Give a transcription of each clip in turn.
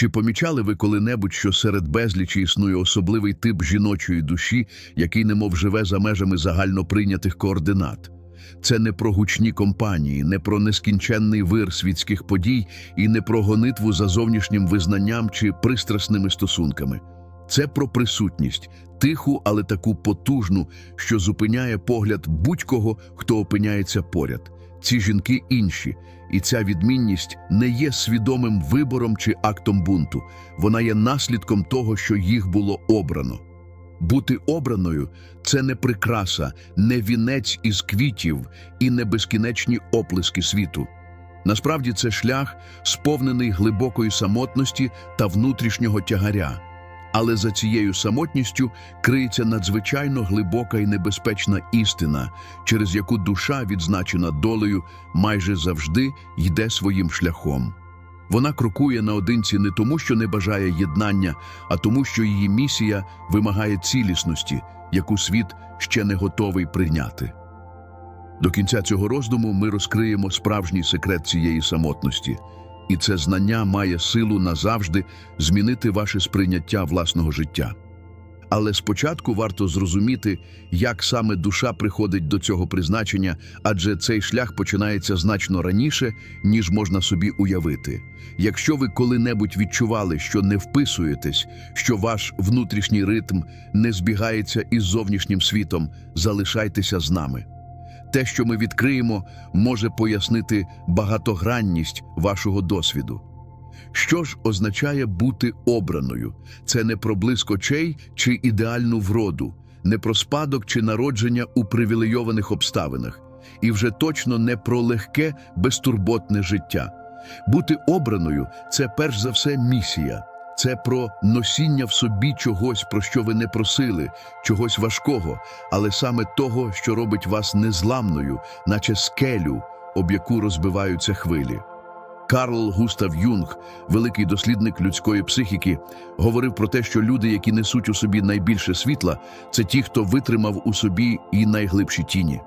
Чи помічали ви коли-небудь, що серед безлічі існує особливий тип жіночої душі, який немов живе за межами загально прийнятих координат? Це не про гучні компанії, не про нескінченний вир світських подій і не про гонитву за зовнішнім визнанням чи пристрасними стосунками. Це про присутність, тиху, але таку потужну, що зупиняє погляд будь-кого, хто опиняється поряд. Ці жінки інші, і ця відмінність не є свідомим вибором чи актом бунту. Вона є наслідком того, що їх було обрано. Бути обраною це не прикраса, не вінець із квітів і не безкінечні оплески світу. Насправді це шлях, сповнений глибокої самотності та внутрішнього тягаря. Але за цією самотністю криється надзвичайно глибока і небезпечна істина, через яку душа, відзначена долею, майже завжди йде своїм шляхом. Вона крокує наодинці не тому, що не бажає єднання, а тому, що її місія вимагає цілісності, яку світ ще не готовий прийняти. До кінця цього роздуму ми розкриємо справжній секрет цієї самотності, і це знання має силу назавжди змінити ваше сприйняття власного життя. Але спочатку варто зрозуміти, як саме душа приходить до цього призначення, адже цей шлях починається значно раніше, ніж можна собі уявити. Якщо ви коли-небудь відчували, що не вписуєтесь, що ваш внутрішній ритм не збігається із зовнішнім світом, залишайтеся з нами. Те, що ми відкриємо, може пояснити багатогранність вашого досвіду. Що ж означає бути обраною? Це не про блиск очей чи ідеальну вроду, не про спадок чи народження у привілейованих обставинах, і вже точно не про легке, безтурботне життя. Бути обраною це перш за все місія. Це про носіння в собі чогось, про що ви не просили, чогось важкого, але саме того, що робить вас незламною, наче скелю, об яку розбиваються хвилі. Карл Густав Юнг, великий дослідник людської психіки, говорив про те, що люди, які несуть у собі найбільше світла, це ті, хто витримав у собі і найглибші тіні.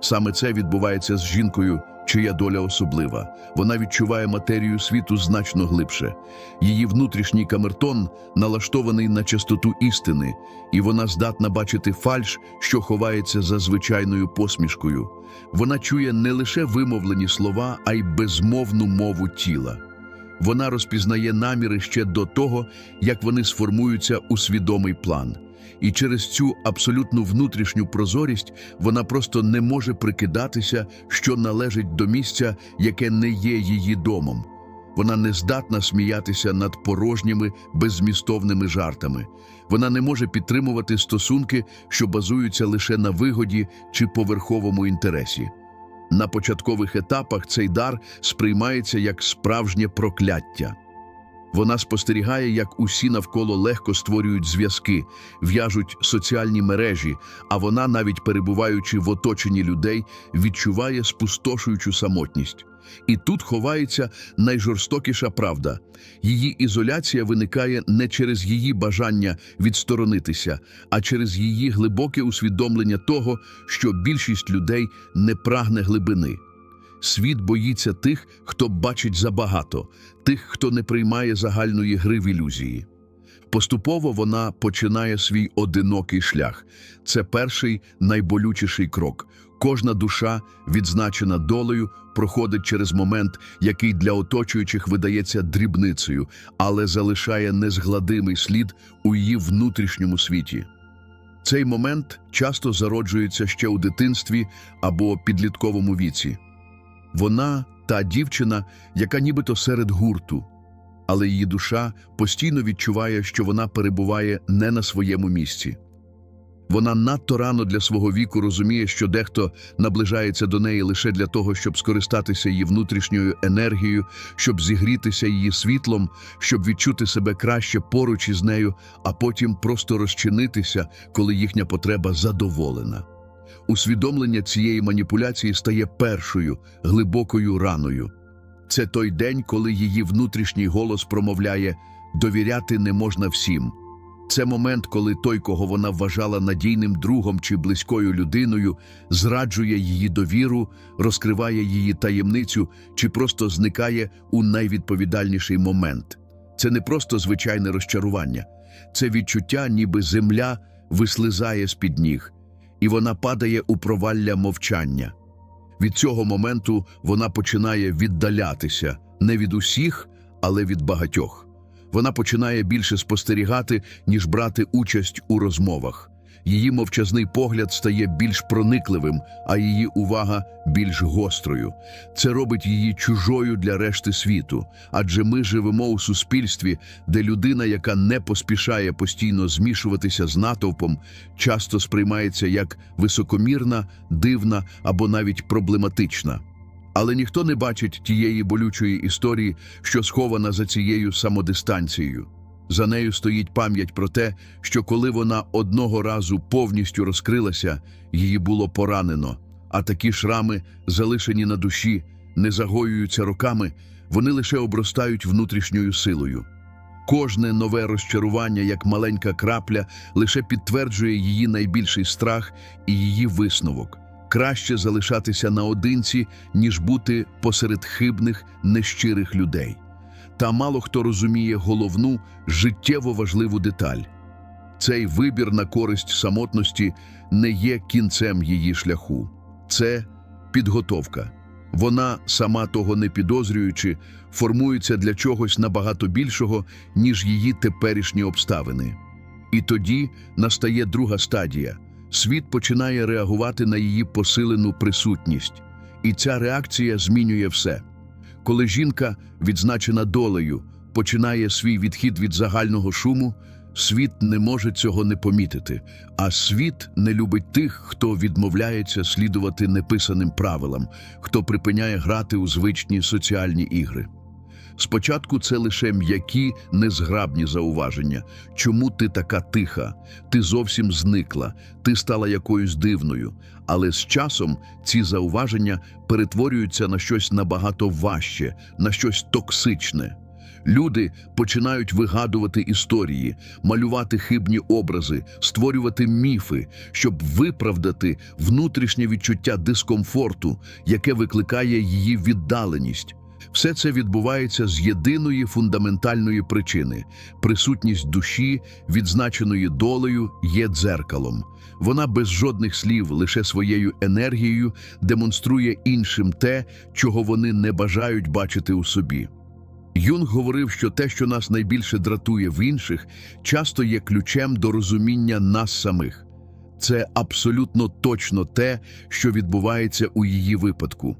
Саме це відбувається з жінкою, чия доля особлива. Вона відчуває матерію світу значно глибше. Її внутрішній камертон налаштований на чистоту істини, і вона здатна бачити фальш, що ховається за звичайною посмішкою. Вона чує не лише вимовлені слова, а й безмовну мову тіла. Вона розпізнає наміри ще до того, як вони сформуються у свідомий план. І через цю абсолютну внутрішню прозорість вона просто не може прикидатися, що належить до місця, яке не є її домом. Вона не здатна сміятися над порожніми, беззмістовними жартами. Вона не може підтримувати стосунки, що базуються лише на вигоді чи поверховому інтересі. На початкових етапах цей дар сприймається як справжнє прокляття. Вона спостерігає, як усі навколо легко створюють зв'язки, в'яжуть соціальні мережі, а вона, навіть перебуваючи в оточенні людей, відчуває спустошуючу самотність. І тут ховається найжорстокіша правда. Її ізоляція виникає не через її бажання відсторонитися, а через її глибоке усвідомлення того, що більшість людей не прагне глибини. Світ боїться тих, хто бачить забагато, тих, хто не приймає загальної гри в ілюзії. Поступово вона починає свій одинокий шлях. Це перший найболючіший крок. Кожна душа, відзначена долею, проходить через момент, який для оточуючих видається дрібницею, але залишає незгладимий слід у її внутрішньому світі. Цей момент часто зароджується ще у дитинстві або підлітковому віці. Вона та дівчина, яка нібито серед гурту, але її душа постійно відчуває, що вона перебуває не на своєму місці. Вона надто рано для свого віку розуміє, що дехто наближається до неї лише для того, щоб скористатися її внутрішньою енергією, щоб зігрітися її світлом, щоб відчути себе краще поруч із нею, а потім просто розчинитися, коли їхня потреба задоволена. Усвідомлення цієї маніпуляції стає першою глибокою раною. Це той день, коли її внутрішній голос промовляє довіряти не можна всім. Це момент, коли той, кого вона вважала надійним другом чи близькою людиною, зраджує її довіру, розкриває її таємницю чи просто зникає у найвідповідальніший момент. Це не просто звичайне розчарування, це відчуття, ніби земля вислизає з-під ніг, і вона падає у провалля мовчання. Від цього моменту вона починає віддалятися не від усіх, але від багатьох. Вона починає більше спостерігати, ніж брати участь у розмовах. Її мовчазний погляд стає більш проникливим, а її увага більш гострою. Це робить її чужою для решти світу, адже ми живемо у суспільстві, де людина, яка не поспішає постійно змішуватися з натовпом, часто сприймається як високомірна, дивна або навіть проблематична. Але ніхто не бачить тієї болючої історії, що схована за цією самодистанцією. За нею стоїть пам'ять про те, що коли вона одного разу повністю розкрилася, її було поранено, а такі шрами, залишені на душі, не загоюються роками, вони лише обростають внутрішньою силою. Кожне нове розчарування, як маленька крапля, лише підтверджує її найбільший страх і її висновок. Краще залишатися наодинці, ніж бути посеред хибних, нещирих людей. Та мало хто розуміє головну, життєво важливу деталь. Цей вибір на користь самотності не є кінцем її шляху. Це підготовка. Вона, сама того не підозрюючи, формується для чогось набагато більшого, ніж її теперішні обставини. І тоді настає друга стадія. Світ починає реагувати на її посилену присутність. І ця реакція змінює все. Коли жінка, відзначена долею, починає свій відхід від загального шуму, світ не може цього не помітити, а світ не любить тих, хто відмовляється слідувати неписаним правилам, хто припиняє грати у звичні соціальні ігри. Спочатку це лише м'які, незграбні зауваження. Чому ти така тиха? Ти зовсім зникла, ти стала якоюсь дивною. Але з часом ці зауваження перетворюються на щось набагато важче, на щось токсичне. Люди починають вигадувати історії, малювати хибні образи, створювати міфи, щоб виправдати внутрішнє відчуття дискомфорту, яке викликає її віддаленість. Все це відбувається з єдиної фундаментальної причини присутність душі, відзначеної долею, є дзеркалом. Вона без жодних слів, лише своєю енергією демонструє іншим те, чого вони не бажають бачити у собі. Юнг говорив, що те, що нас найбільше дратує в інших, часто є ключем до розуміння нас самих. Це абсолютно точно те, що відбувається у її випадку.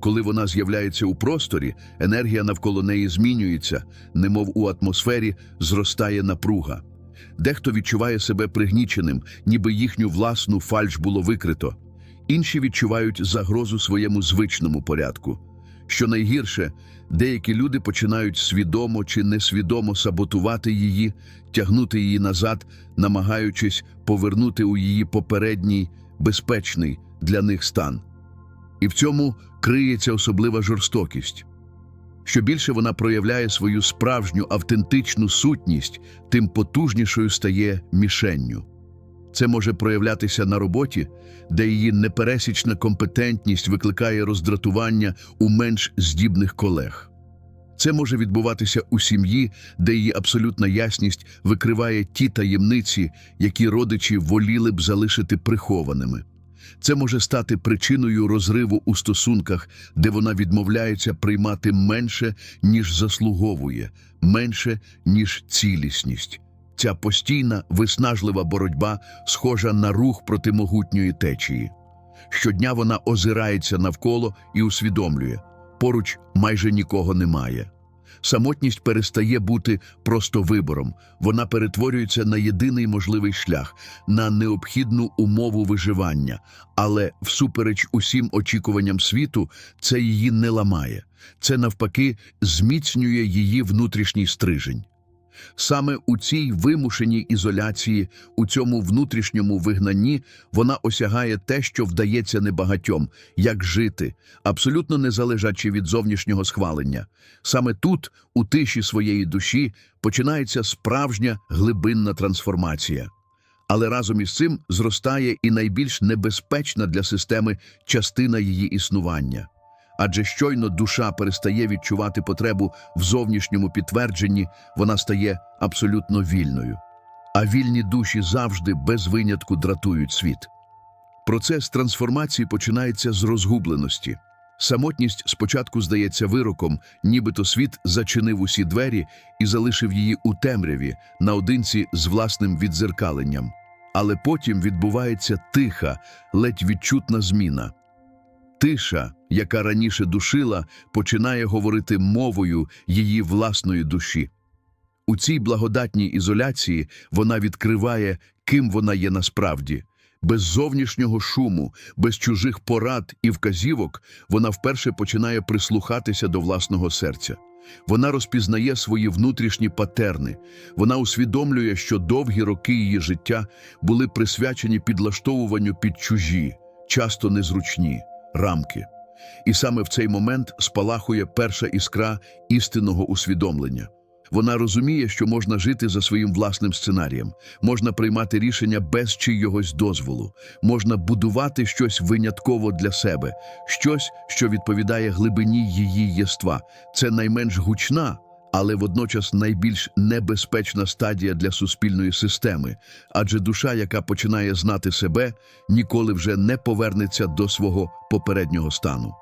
Коли вона з'являється у просторі, енергія навколо неї змінюється, немов у атмосфері зростає напруга. Дехто відчуває себе пригніченим, ніби їхню власну фальш було викрито. Інші відчувають загрозу своєму звичному порядку. Що найгірше, деякі люди починають свідомо чи несвідомо саботувати її, тягнути її назад, намагаючись повернути у її попередній, безпечний для них стан. І в цьому криється особлива жорстокість. Що більше вона проявляє свою справжню автентичну сутність, тим потужнішою стає мішенню. Це може проявлятися на роботі, де її непересічна компетентність викликає роздратування у менш здібних колег. Це може відбуватися у сім'ї, де її абсолютна ясність викриває ті таємниці, які родичі воліли б залишити прихованими. Це може стати причиною розриву у стосунках, де вона відмовляється приймати менше, ніж заслуговує, менше, ніж цілісність. Ця постійна, виснажлива боротьба схожа на рух проти могутньої течії. Щодня вона озирається навколо і усвідомлює поруч майже нікого немає. Самотність перестає бути просто вибором, вона перетворюється на єдиний можливий шлях, на необхідну умову виживання, але, всупереч усім очікуванням світу, це її не ламає, це навпаки зміцнює її внутрішній стрижень. Саме у цій вимушеній ізоляції, у цьому внутрішньому вигнанні, вона осягає те, що вдається небагатьом, як жити, абсолютно не залежачи від зовнішнього схвалення. Саме тут, у тиші своєї душі, починається справжня глибинна трансформація. Але разом із цим зростає і найбільш небезпечна для системи частина її існування. Адже щойно душа перестає відчувати потребу в зовнішньому підтвердженні, вона стає абсолютно вільною. А вільні душі завжди без винятку дратують світ. Процес трансформації починається з розгубленості. Самотність спочатку здається вироком, нібито світ зачинив усі двері і залишив її у темряві, наодинці з власним відзеркаленням. Але потім відбувається тиха, ледь відчутна зміна. Тиша, яка раніше душила, починає говорити мовою її власної душі. У цій благодатній ізоляції вона відкриває, ким вона є насправді. Без зовнішнього шуму, без чужих порад і вказівок вона вперше починає прислухатися до власного серця. Вона розпізнає свої внутрішні патерни. Вона усвідомлює, що довгі роки її життя були присвячені підлаштовуванню під чужі, часто незручні рамки. І саме в цей момент спалахує перша іскра істинного усвідомлення. Вона розуміє, що можна жити за своїм власним сценарієм, можна приймати рішення без чийогось дозволу, можна будувати щось винятково для себе, щось, що відповідає глибині її єства. Це найменш гучна, але водночас найбільш небезпечна стадія для суспільної системи, адже душа, яка починає знати себе, ніколи вже не повернеться до свого попереднього стану.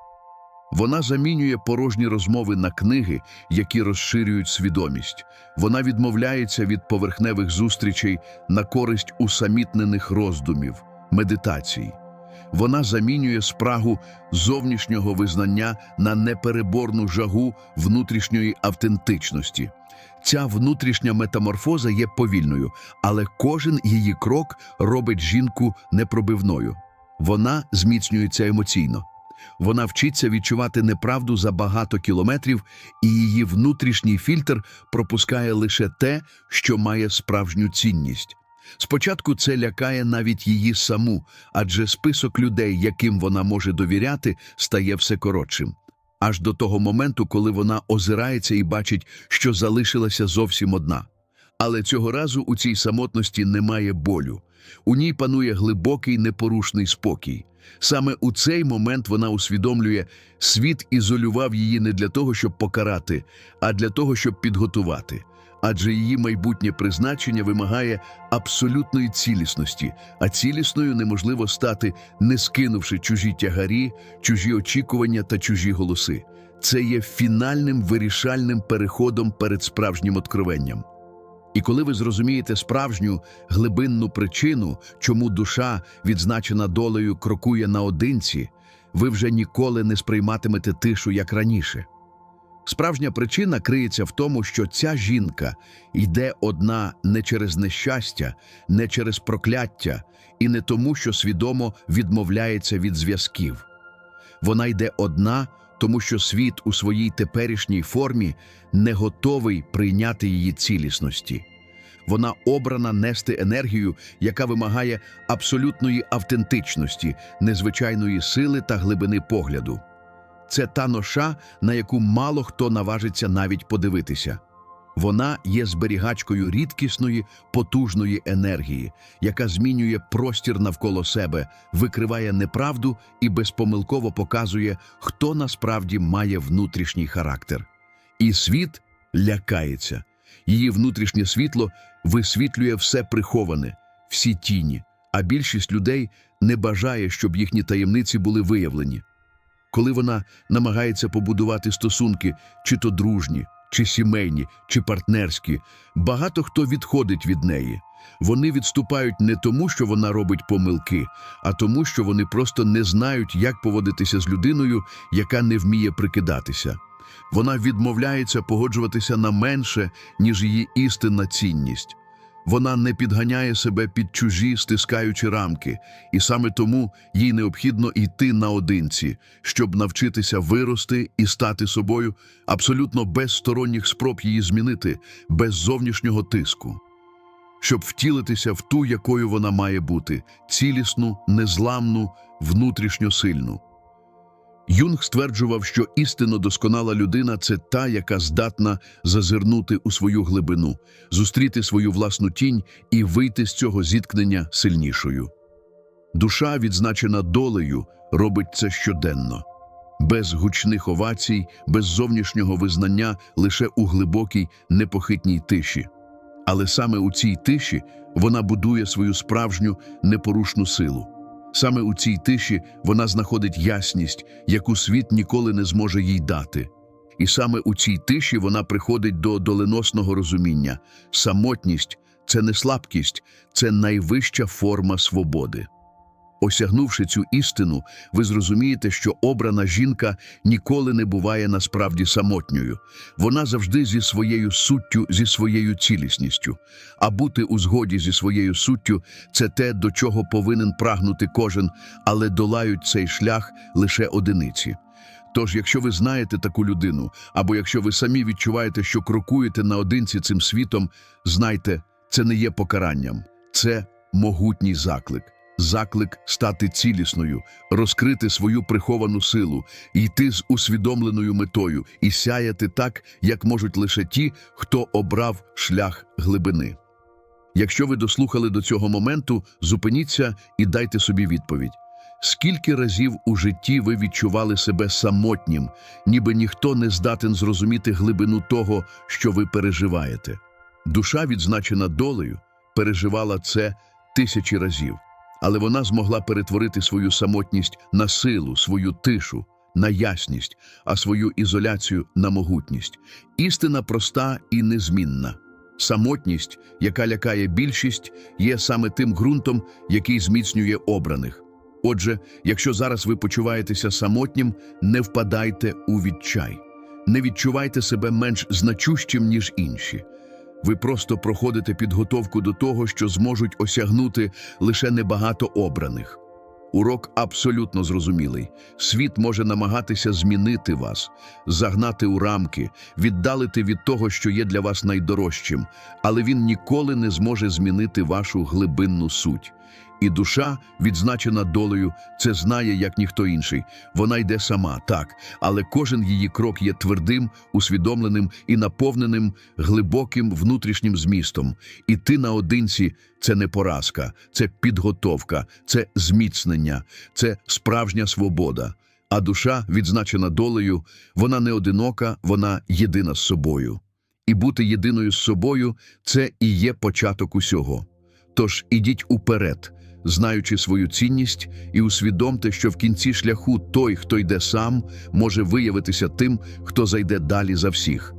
Вона замінює порожні розмови на книги, які розширюють свідомість. Вона відмовляється від поверхневих зустрічей на користь усамітнених роздумів, медитацій. Вона замінює спрагу зовнішнього визнання на непереборну жагу внутрішньої автентичності. Ця внутрішня метаморфоза є повільною, але кожен її крок робить жінку непробивною. Вона зміцнюється емоційно. Вона вчиться відчувати неправду за багато кілометрів, і її внутрішній фільтр пропускає лише те, що має справжню цінність. Спочатку це лякає навіть її саму, адже список людей, яким вона може довіряти, стає все коротшим. Аж до того моменту, коли вона озирається і бачить, що залишилася зовсім одна. Але цього разу у цій самотності немає болю. У ній панує глибокий непорушний спокій. Саме у цей момент вона усвідомлює, світ ізолював її не для того, щоб покарати, а для того, щоб підготувати. Адже її майбутнє призначення вимагає абсолютної цілісності, а цілісною неможливо стати, не скинувши чужі тягарі, чужі очікування та чужі голоси. Це є фінальним вирішальним переходом перед справжнім откровенням. І коли ви зрозумієте справжню глибинну причину, чому душа, відзначена долею, крокує наодинці, ви вже ніколи не сприйматимете тишу, як раніше. Справжня причина криється в тому, що ця жінка йде одна не через нещастя, не через прокляття і не тому, що свідомо відмовляється від зв'язків. Вона йде одна, тому що світ у своїй теперішній формі не готовий прийняти її цілісності. Вона обрана нести енергію, яка вимагає абсолютної автентичності, незвичайної сили та глибини погляду. Це та ноша, на яку мало хто наважиться навіть подивитися. Вона є зберігачкою рідкісної, потужної енергії, яка змінює простір навколо себе, викриває неправду і безпомилково показує, хто насправді має внутрішній характер. І світ лякається. Її внутрішнє світло висвітлює все приховане, всі тіні, а більшість людей не бажає, щоб їхні таємниці були виявлені. Коли вона намагається побудувати стосунки, чи то дружні, чи сімейні, чи партнерські, багато хто відходить від неї. Вони відступають не тому, що вона робить помилки, а тому, що вони просто не знають, як поводитися з людиною, яка не вміє прикидатися. Вона відмовляється погоджуватися на менше, ніж її істинна цінність. Вона не підганяє себе під чужі стискаючі рамки, і саме тому їй необхідно йти наодинці, щоб навчитися вирости і стати собою абсолютно без сторонніх спроб її змінити, без зовнішнього тиску. Щоб втілитися в ту, якою вона має бути, цілісну, незламну, внутрішньо сильну. Юнг стверджував, що істинно досконала людина це та, яка здатна зазирнути у свою глибину, зустріти свою власну тінь і вийти з цього зіткнення сильнішою. Душа, відзначена долею, робить це щоденно. без гучних овацій, без зовнішнього визнання, лише у глибокій, непохитній тиші. Але саме у цій тиші вона будує свою справжню непорушну силу. Саме у цій тиші вона знаходить ясність, яку світ ніколи не зможе їй дати. І саме у цій тиші вона приходить до доленосного розуміння. Самотність це не слабкість, це найвища форма свободи. Осягнувши цю істину, ви зрозумієте, що обрана жінка ніколи не буває насправді самотньою. Вона завжди зі своєю суттю, зі своєю цілісністю. А бути у згоді зі своєю суттю це те, до чого повинен прагнути кожен, але долають цей шлях лише одиниці. Тож, якщо ви знаєте таку людину, або якщо ви самі відчуваєте, що крокуєте наодинці цим світом, знайте, це не є покаранням, це могутній заклик. Заклик стати цілісною, розкрити свою приховану силу, йти з усвідомленою метою і сяяти так, як можуть лише ті, хто обрав шлях глибини. Якщо ви дослухали до цього моменту, зупиніться і дайте собі відповідь. Скільки разів у житті ви відчували себе самотнім, ніби ніхто не здатен зрозуміти глибину того, що ви переживаєте? Душа, відзначена долею, переживала це тисячі разів, але вона змогла перетворити свою самотність на силу, свою тишу, на ясність, а свою ізоляцію на могутність. Істина проста і незмінна. Самотність, яка лякає більшість, є саме тим ґрунтом, який зміцнює обраних. Отже, якщо зараз ви почуваєтеся самотнім, не впадайте у відчай. Не відчувайте себе менш значущим, ніж інші. Ви просто проходите підготовку до того, що зможуть осягнути лише небагато обраних. Урок абсолютно зрозумілий. Світ може намагатися змінити вас, загнати у рамки, віддалити від того, що є для вас найдорожчим, але він ніколи не зможе змінити вашу глибинну суть. І душа, відзначена долею, це знає, як ніхто інший. Вона йде сама, так, але кожен її крок є твердим, усвідомленим і наповненим глибоким внутрішнім змістом. І ти наодинці це не поразка, це підготовка, це зміцнення, це справжня свобода. А душа, відзначена долею, вона не одинока, вона єдина з собою. І бути єдиною з собою це і є початок усього. Тож ідіть уперед, знаючи свою цінність, і усвідомте, що в кінці шляху той, хто йде сам, може виявитися тим, хто зайде далі за всіх.